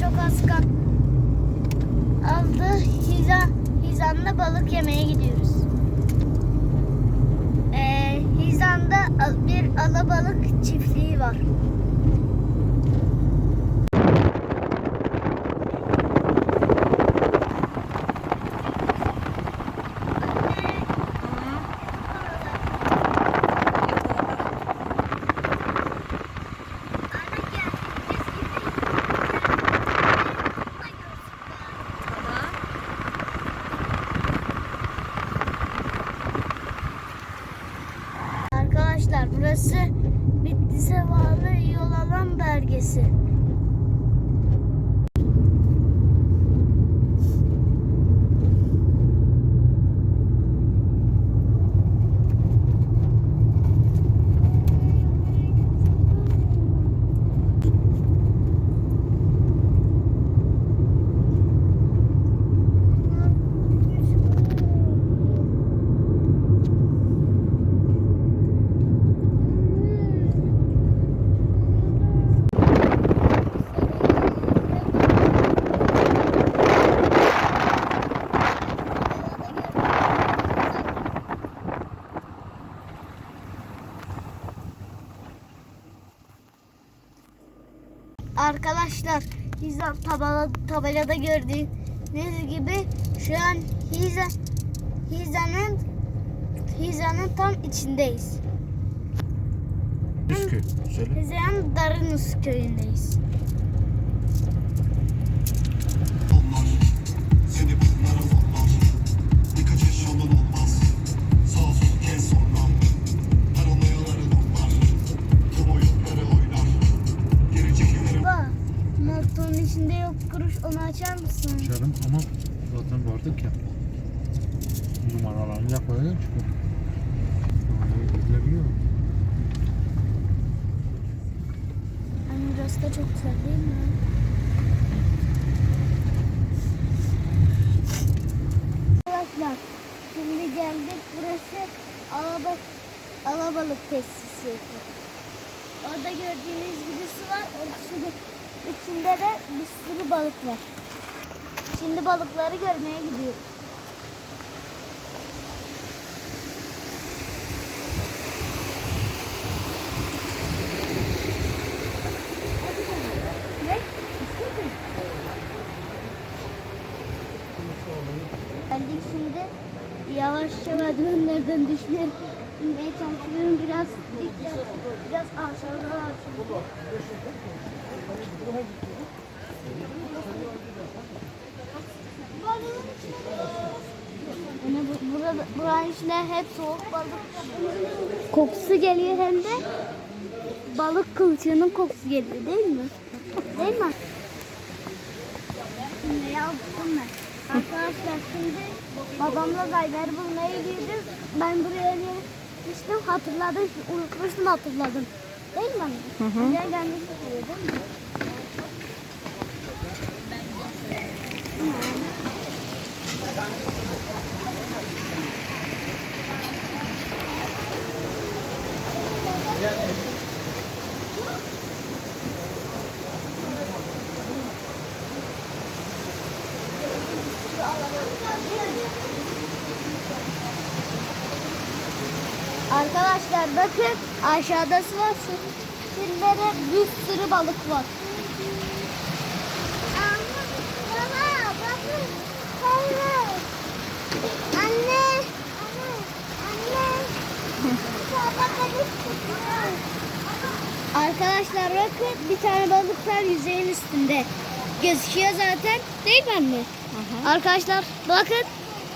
çok az kal aldı. Hizan, Hizan'da balık yemeye gidiyoruz. Ee, Hizan'da bir alabalık çiftliği var. Arkadaşlar burası Bitlis'e bağlı yol alan Arkadaşlar Hizan tabela, tabelada gördüğünüz gibi şu an Hizan Hizan'ın Hizan'ın tam içindeyiz. Üskü. Söyle. Hizan Darınus köyündeyiz. Açar mısın? Canım ama zaten vardık ya. Numaralarını yapmayalım çünkü. Gidilebiliyor. Hani burası da çok güzel değil mi? Arkadaşlar şimdi geldik burası alabalık, alabalık tesisi. Orada gördüğünüz gibi su var. Orada içinde de bir sürü balık var. Şimdi balıkları görmeye gidiyoruz. Geldik şimdi yavaşça merdivenlerden düşmeye inmeye çalışıyorum. Biraz biraz aşağıda aşağıda. Yani bu, burada, buranın içinde hep soğuk balık kokusu geliyor hem de balık kılçığının kokusu geliyor değil mi? Değil mi? Şimdi yaptım ben. Arkadaşlar şimdi babamla Zayber'i bulmaya gidiyoruz. Ben buraya gelmiştim hatırladım. Unutmuştum hatırladım. Değil mi anne? Hı hı. Buraya gelmek istiyor değil mi? Arkadaşlar bakın aşağıda su var. Sürülere bir sürü balık var. Baba bakın. Anne. Arkadaşlar bakın bir tane balık var yüzeyin üstünde. Gözüküyor zaten. Değil mi anne? Arkadaşlar bakın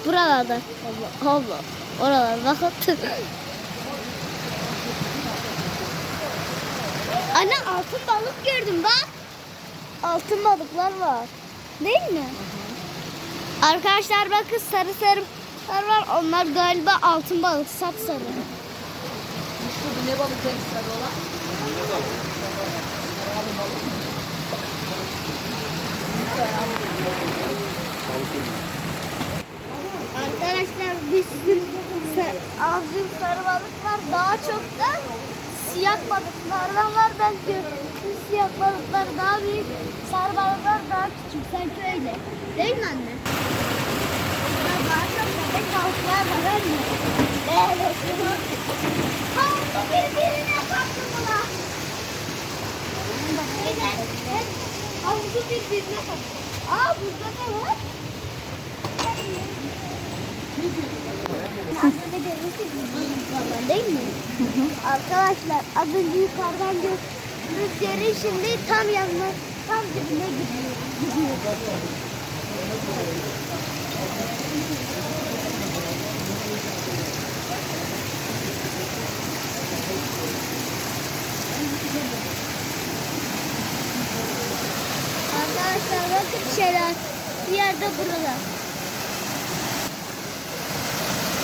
buralarda. Allah Allah. Oralar bakın. Anne altın balık gördüm bak. Altın balıklar var. Değil mi? Arkadaşlar bakın sarı sarılar var. Onlar galiba altın balık sapsarı. Ne balık ekstra olan? Arkadaşlar bir sürü azgın sarı balık var. Daha çok da siyah balıklardan var. Ben gördüm. siyah balıklar daha büyük, sarı balıklar daha küçük. Sanki öyle. Değil mi anne? Ya daha çok bebek balıklar var anne. Evet. Havlu birbirine kattı buna. Evet. Havuzu birbirine kattı. Aa burada ne var? Arkadaşlar az önce yukarıdan gördüğünüz yerin şimdi tam yanına tam dibine gidiyor. gidiyor. Arkadaşlar bakın şeyler bir yerde burada.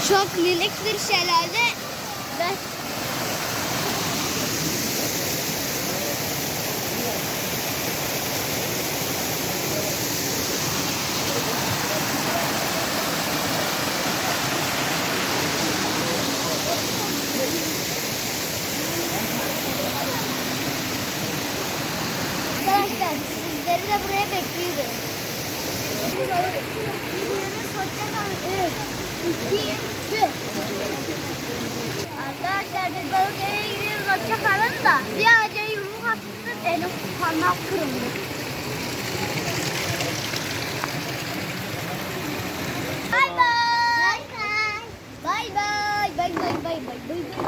Çok lilik bir şelale ve Arkadaşlar sizleri de buraya bekliyoruz. Evet bir. Arkadaşlar biz Balıköy'e gidiyoruz. Hoşçakalın da bir ağaca yumruk attı. Benim parmağım kırıldı. Bye bye. Bye bye. Bye bye. Bye bye. Bye bye.